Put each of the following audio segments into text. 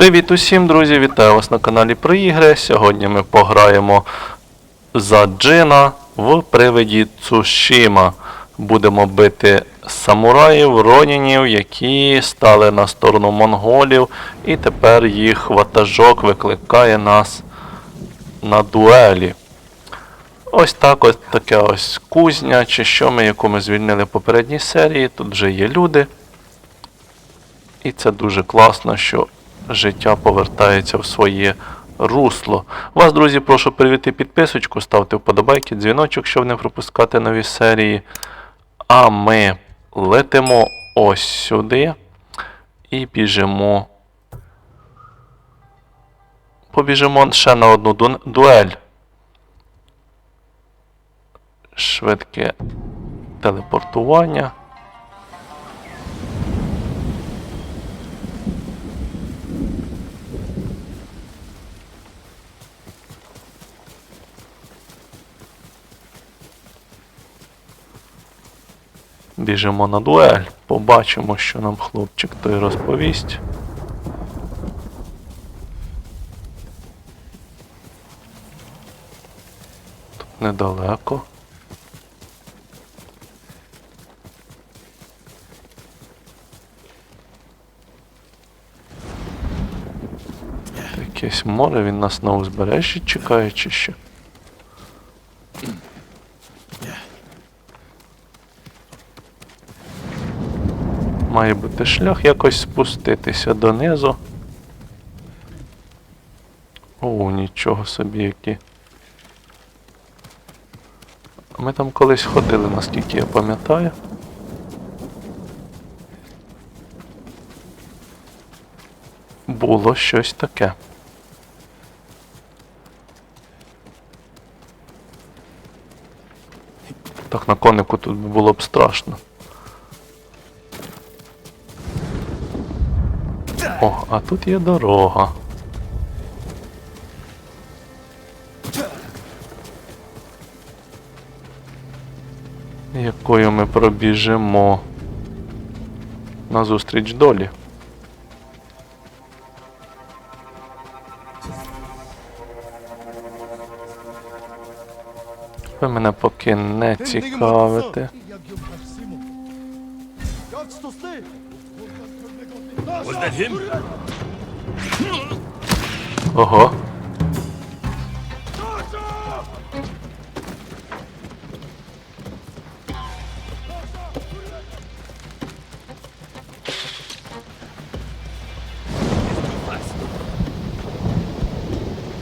Привіт усім, друзі! Вітаю вас на каналі про ігри. Сьогодні ми пограємо за Джина в привиді Цушіма. Будемо бити самураїв, ронінів, які стали на сторону монголів, і тепер їх ватажок викликає нас на дуелі. Ось так ось таке ось кузня, чи що ми, яку ми звільнили в попередній серії. Тут вже є люди. І це дуже класно, що життя повертається в своє русло. Вас, друзі, прошу перевірити підписочку, ставте вподобайки, дзвіночок, щоб не пропускати нові серії. А ми летимо ось сюди і біжимо. Побіжимо ще на одну ду- дуель. Швидке телепортування. Біжимо на дуель, побачимо, що нам хлопчик той розповість. Тут недалеко. Якесь море, він нас на узбережжі чекає чи що? Має бути шлях якось спуститися донизу. О, нічого собі які. Ми там колись ходили, наскільки я пам'ятаю. Було щось таке. Так на конику тут було б страшно. О, а тут є дорога. Якою ми пробіжимо назустріч долі. Ви мене поки не цікавите. That him? Ого.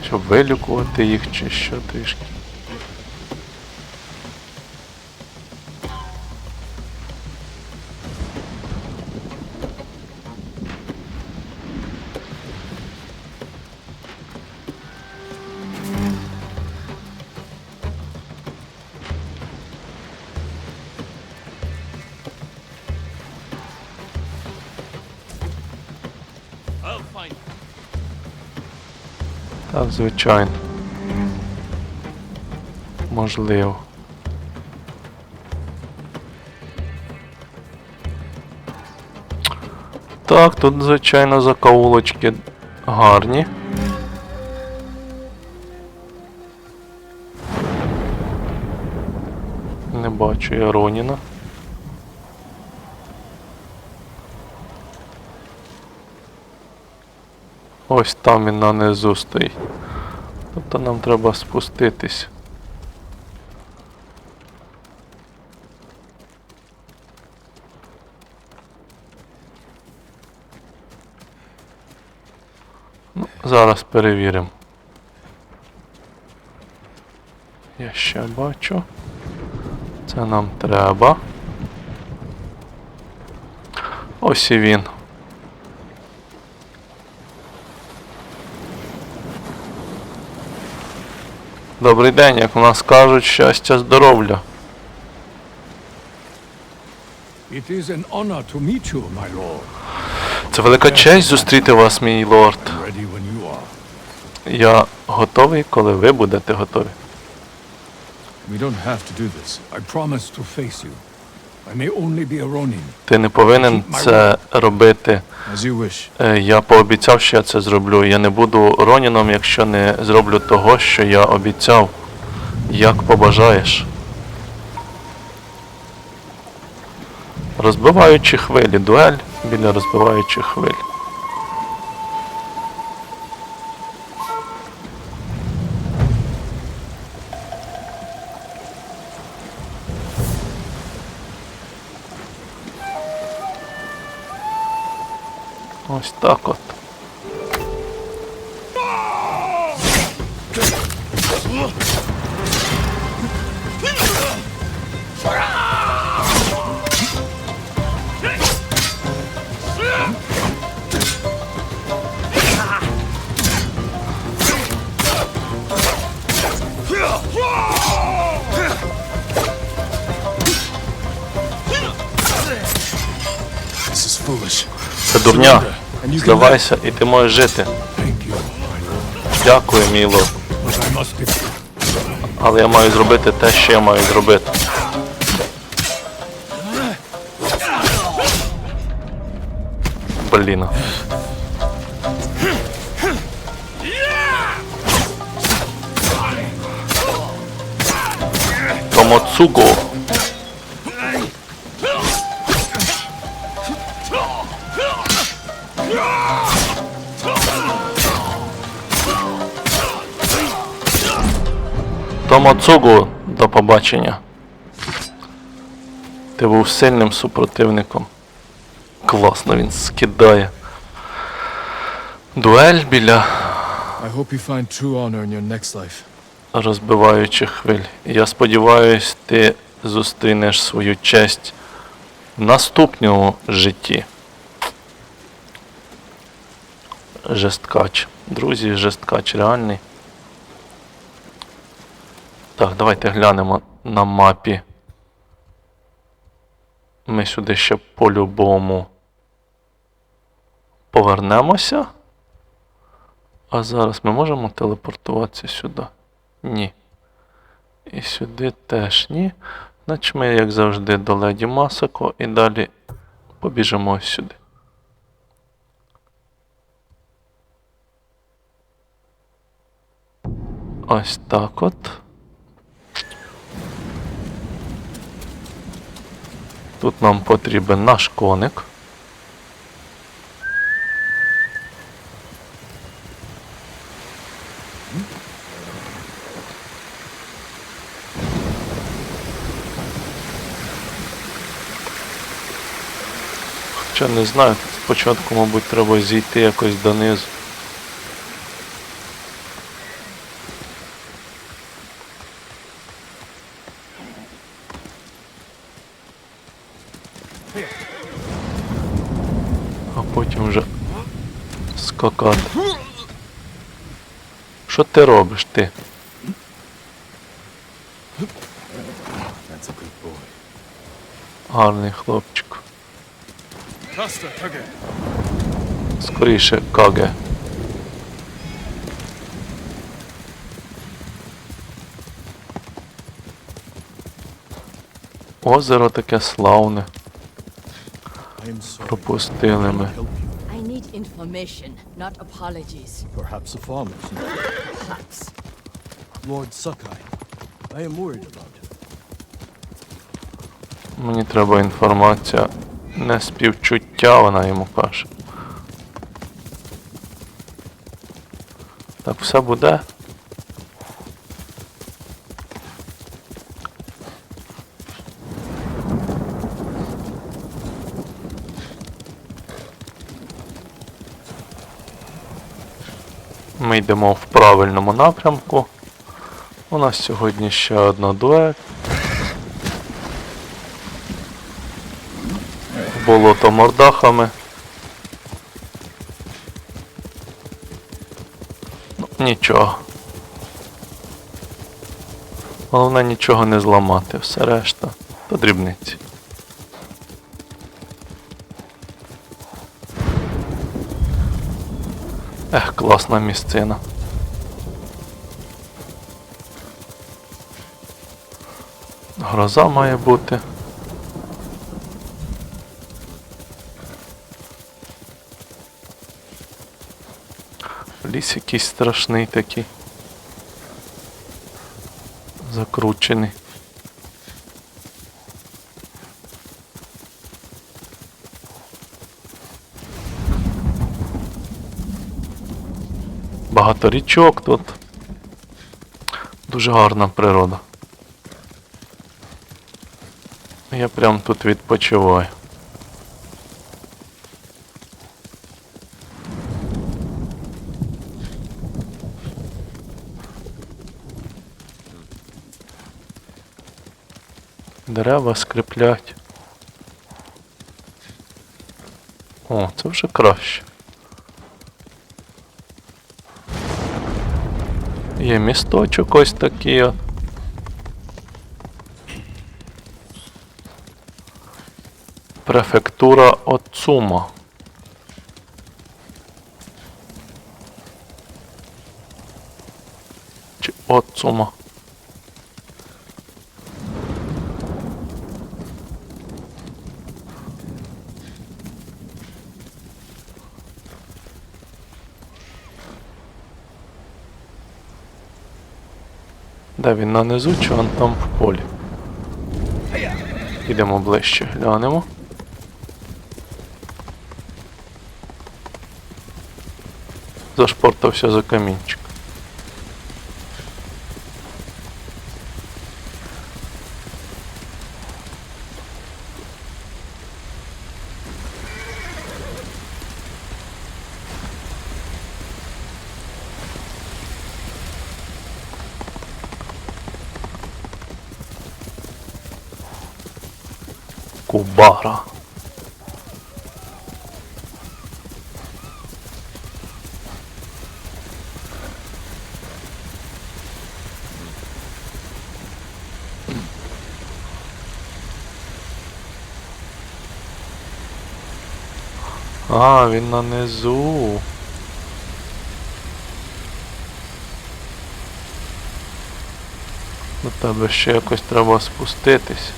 Щоб вилікувати їх чи що трішки. Так, звичайно. Можливо. Так, тут, звичайно, закоулочки гарні. Не бачу я Роніна. Ось там він на низу стоїть. Тобто нам треба спуститись. Ну, зараз перевіримо. Я ще бачу. Це нам треба. Ось і він. Добрий день, як у нас кажуть, щастя, здоров'я. Це велика честь зустріти вас, мій лорд. Я готовий, коли ви будете готові. We don't have to do this. I promise to face you. Ти не повинен це робити. Е, Я пообіцяв, що я це зроблю. Я не буду Роніном, якщо не зроблю того, що я обіцяв. Як побажаєш. Розбиваючи хвилі. Дуель біля розбиваючих хвиль. Ось так от. Це дурня. Здавайся, і ти можеш жити. Дякую, мій лорд. Але я маю зробити те, що я маю зробити. Блін. Томоцуго. Томоцугу, до побачення. Ти був сильним супротивником. Класно він скидає. Дуель біля I hope you find true honor in your next life. розбиваючих хвиль. Я сподіваюсь, ти зустрінеш свою честь в наступному житті. Жесткач. Друзі, жесткач реальний. Так, давайте глянемо на мапі. Ми сюди ще по-любому повернемося. А зараз ми можемо телепортуватися сюди? Ні. І сюди теж ні. Значить ми, як завжди, до леді Масако і далі побіжимо ось сюди. Ось так от. Тут нам потрібен наш коник. Хоча не знаю, спочатку, мабуть, треба зійти якось донизу. А потім вже скакати. Що ти робиш ти? Гарний хлопчик. Скоріше Каге. Озеро таке славне. Пропустили ми. Information, not apologies. Perhaps the farmers. Perhaps. Lord Sakai. I am worried about him. Мені треба інформація. Не співчуття, вона йому каже. Так все буде. Ми йдемо в правильному напрямку. У нас сьогодні ще одна дуель. болото мордахами. Ну, нічого. Головне нічого не зламати, все решта то дрібниці. Ех, класна місцина. Гроза має бути. Ліс якийсь страшний такий. Закручений. Багато річок тут. Дуже гарна природа. Я прям тут відпочиваю. Дерева скриплять. О, це вже краще. Є місточок ось такий. Префектура Оцума. Чи Оцума. Де він нанизу, чи він там в полі? Ідемо ближче, глянемо. Зашпортався за камінчик. Кубара. А, він на низу. До тебе ще якось треба спуститись.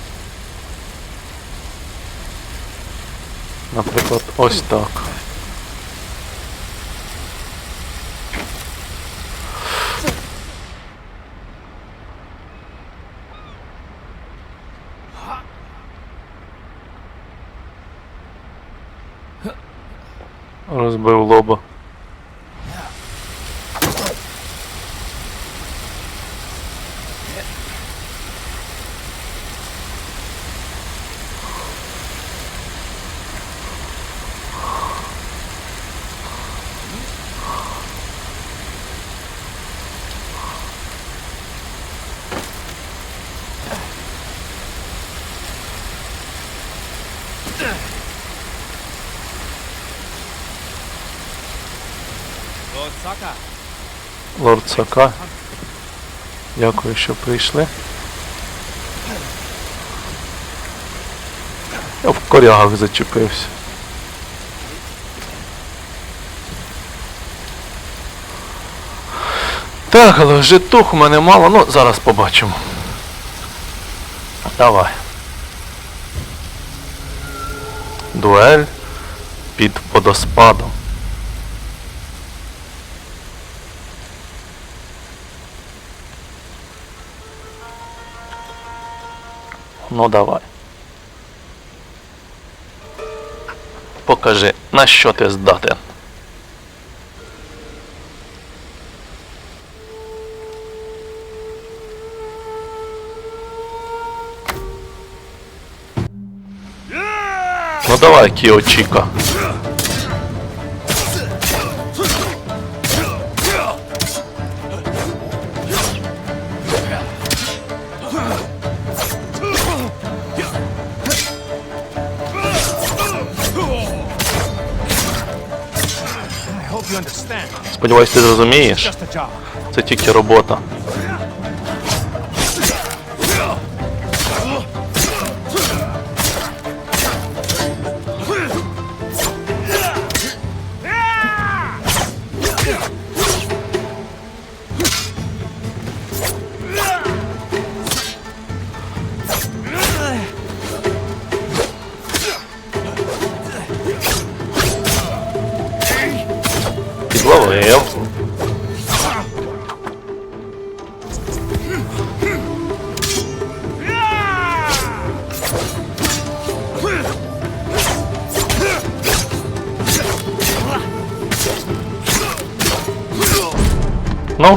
Наприклад, ось так. Розбив лоба. Лорд Сака. Дякую, що прийшли. Я в корягах зачепився. Так, але житух у мене мало, ну зараз побачимо. Давай. Дуель під водоспадом. Ну давай. Покажи, на що ти здатен. Ну давай, Кіочіка. Сподіваюсь, ти зрозумієш. Це тільки робота.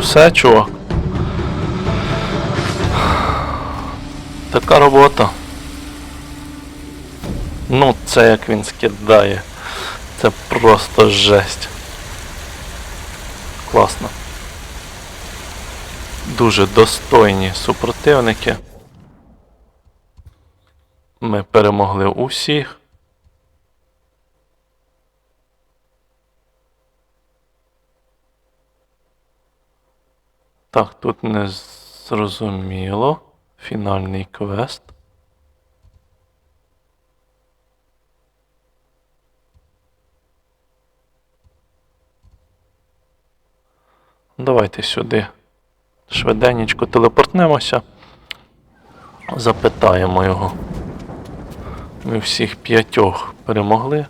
Все, чувак. Така робота. Ну, це як він скидає. Це просто жесть. Класно. Дуже достойні супротивники. Ми перемогли усіх. Так, тут не зрозуміло. Фінальний квест. Давайте сюди швиденечко телепортнемося. Запитаємо його. Ми всіх п'ятьох перемогли.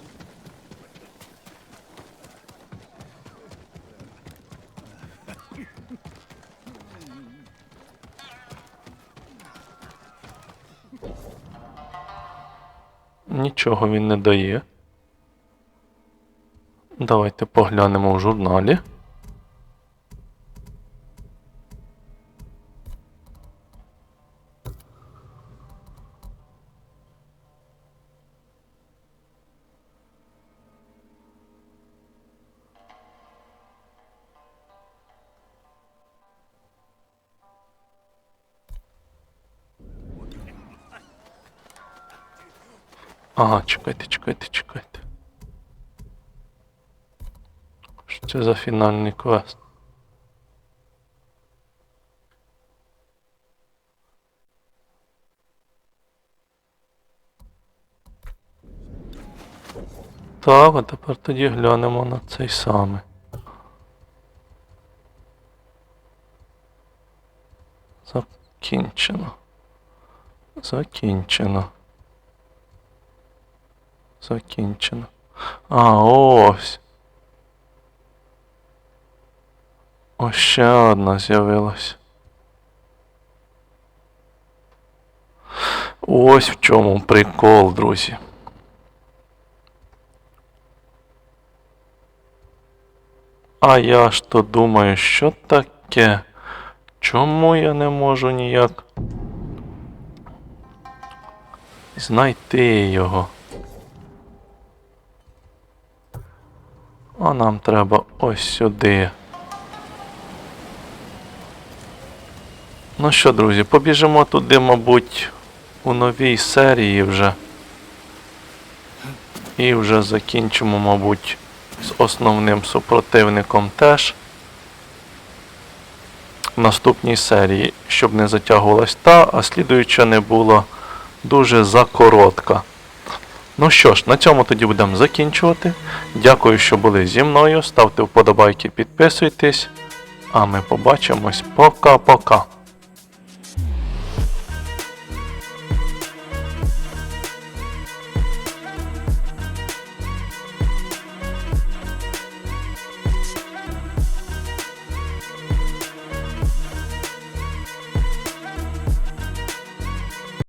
Нічого він не дає. Давайте поглянемо в журналі. Ага, чекайте, чекайте, чекайте. Що це за фінальний квест? Так, а тепер тоді глянемо на цей самий. Закінчено. Закінчено. Закінчено. А, ось. Ось ще одна з'явилась. Ось в чому прикол, друзі. А я ж то думаю, що таке? Чому я не можу ніяк знайти його? А нам треба ось сюди. Ну що, друзі, побіжимо туди, мабуть, у новій серії вже. І вже закінчимо, мабуть, з основним супротивником теж. В наступній серії, щоб не затягувалась та, а слідуюча не була дуже закоротка. Ну що ж, на цьому тоді будемо закінчувати. Дякую, що були зі мною. Ставте вподобайки, підписуйтесь. А ми побачимось. Пока-пока.